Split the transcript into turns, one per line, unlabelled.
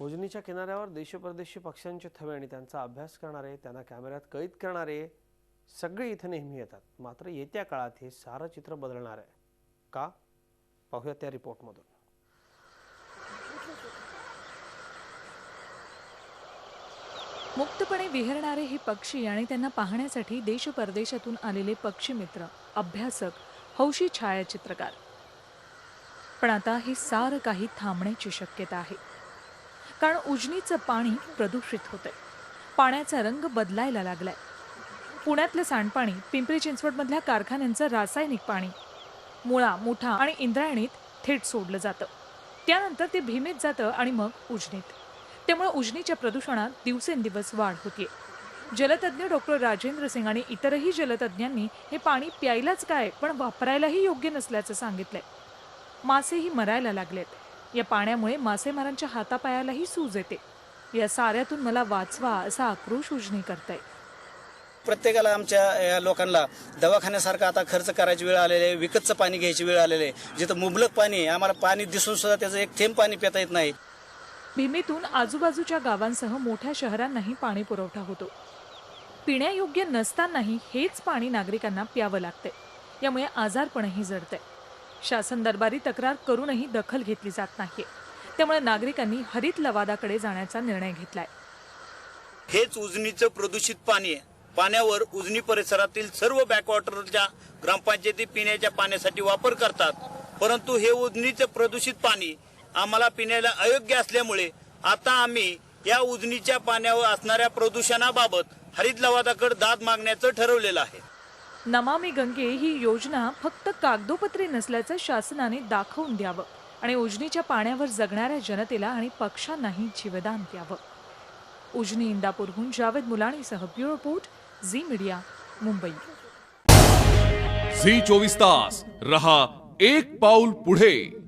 उजनीच्या किनाऱ्यावर देशपरदेशी पक्ष्यांचे थवे आणि त्यांचा अभ्यास करणारे त्यांना कॅमेऱ्यात कैद करणारे सगळे इथं नेहमी येतात. मात्र येत्या काळात हे सारं चित्र बदलणार आहे. का? पाहूया त्या रिपोर्टमधून.
मुक्तपणे विहरणारे हे पक्षी आणि त्यांना पाहण्यासाठी देश परदेशातून आलेले पक्षी मित्र अभ्यासक हौशी छायाचित्रकार. पण आता हे सारं काही थांबण्याची शक्यता आहे. कारण उजनीचं पाणी प्रदूषित होतंय. पाण्याचा रंग बदलायला लागलाय. पुण्यातलं सांडपाणी पिंपरी चिंचवडमधल्या कारखान्यांचं रासायनिक पाणी मुळा मुठा आणि इंद्रायणीत थेट सोडलं जातं. त्यानंतर ते भीमेत जातं आणि मग उजनीत. त्यामुळे उजनीच्या प्रदूषणात दिवसेंदिवस वाढ होतीये. जलतज्ञ डॉक्टर राजेंद्र सिंग आणि इतरही जलतज्ञांनी हे पाणी प्यायलाच काय पण वापरायलाही योग्य नसल्याचं सांगितलंय. मासेही मरायला लागलेत. या पाण्यामुळे मासेमारांच्या हातापायालाही सूज येते. या साऱ्यातून मला वाचवा असा आक्रोश उजनी करताय.
प्रत्येकाला आमच्या या लोकांना दवाखान्यासारखं आता खर्च करायची वेळ आलेली आहे विकतचं पाणी घ्यायची वेळ आलेली आहे. जिथं मुबलक पाणी आहे आम्हाला पाणी दिसून सुद्धा त्याचं एक थेंब पाणी पिता येत नाही.
भीमेतून आजूबाजूच्या गावांसह मोठ्या शहरांनाही पाणी पुरवठा होतो. पिण्यायोग्य नसतानाही हेच पाणी नागरिकांना प्यावं लागतंय. यामुळे आजारपणही जडतंय. शासन दरबारी तक्रार करूनही दखल घेतली जात नाहीये. त्यामुळे नागरिकांनी हरित लवादाकडे जाण्याचा निर्णय घेतलाय.
हेच उजनीचं प्रदूषित पाणी आहे. पाण्यावर उजनी परिसरातील सर्व बॅकवॉटरच्या ग्रामपंचायती पिण्याच्या पाण्यासाठी वापर करतात. परंतु हे उजनीचं प्रदूषित पाणी आम्हाला पिण्याला अयोग्य असल्यामुळे आता आम्ही या उजनीच्या पाण्यावर असणाऱ्या प्रदूषणाबाबत हरित लवादाकडे दाद मागण्याचं ठरवलेलं आहे.
नमामी गंगे ही योजना फक्त कागदोपत्री नसल्याचं शासनाने दाखवून द्यावं आणि उजनीच्या पाण्यावर जगणाऱ्या जनतेला आणि पक्षांनाही जीवदान द्यावं. उजनी इंदापूरहून Javed मुलाणीसह bureau report Zee Media Mumbai.
Zee चोवीस तास रहा एक पाऊल पुढे.